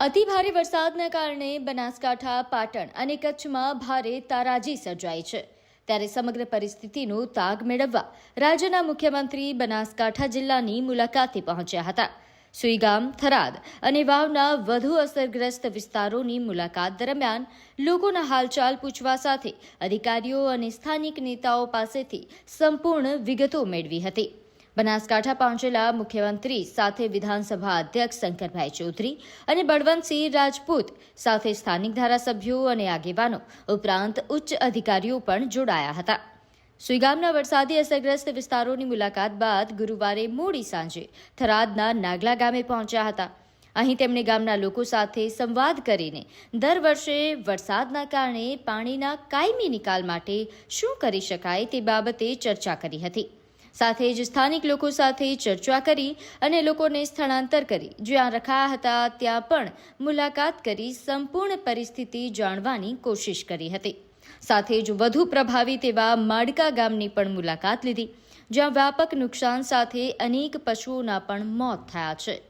અતિ ભારે વરસાદના કારણે બનાસકાંઠા, પાટણ અને કચ્છમાં ભારે તારાજી સર્જાઈ છે. ત્યારે સમગ્ર પરિસ્થિતિનો તાગ મેળવવા રાજ્યના મુખ્યમંત્રી બનાસકાંઠા જિલ્લાની મુલાકાતે પહોંચ્યા હતા. સુઈગામ, થરાદ અને વાવના વધુ અસરગ્રસ્ત વિસ્તારોની મુલાકાત દરમિયાન લોકોના હાલચાલ પૂછવા સાથે અધિકારીઓ અને સ્થાનિક નેતાઓ પાસેથી સંપૂર્ણ વિગતો મેળવી હતી. બનાસકાંઠા પહોંચેલા મુખ્યમંત્રી સાથે વિધાનસભા અધ્યક્ષ શંકરભાઈ ચૌધરી અને બળવંતસિંહ રાજપૂત સાથે સ્થાનિક ધારાસભ્યો અને આગેવાનો ઉપરાંત ઉચ્ચ અધિકારીઓ પણ જોડાયા હતા. સુઈગામના વરસાદી અસરગ્રસ્ત વિસ્તારોની મુલાકાત બાદ ગુરુવારે મોડી સાંજે થરાદના નાગલા ગામે પહોંચ્યા હતા. અહીં તેમણે ગામના લોકો સાથે સંવાદ કરીને દર વર્ષે વરસાદના કારણે પાણીના કાયમી નિકાલ માટે શું કરી શકાય તે બાબતે ચર્ચા કરી હતી. સાથે જ સ્થાનિક લોકો સાથે ચર્ચા કરી અને લોકોને સ્થળાંતર કરી. જ્યાં રખાયા હતા, ત્યાં પણ મુલાકાત કરી સંપૂર્ણ પરિસ્થિતિ જાણવાની કોશિશ કરી હતી. સાથે જ વધુ પ્રભાવિત એવા માડકા ગામની પણ મુલાકાત લીધી, જ્યાં વ્યાપક નુકસાન સાથે અનેક પશુઓના પણ મોત થયા છે.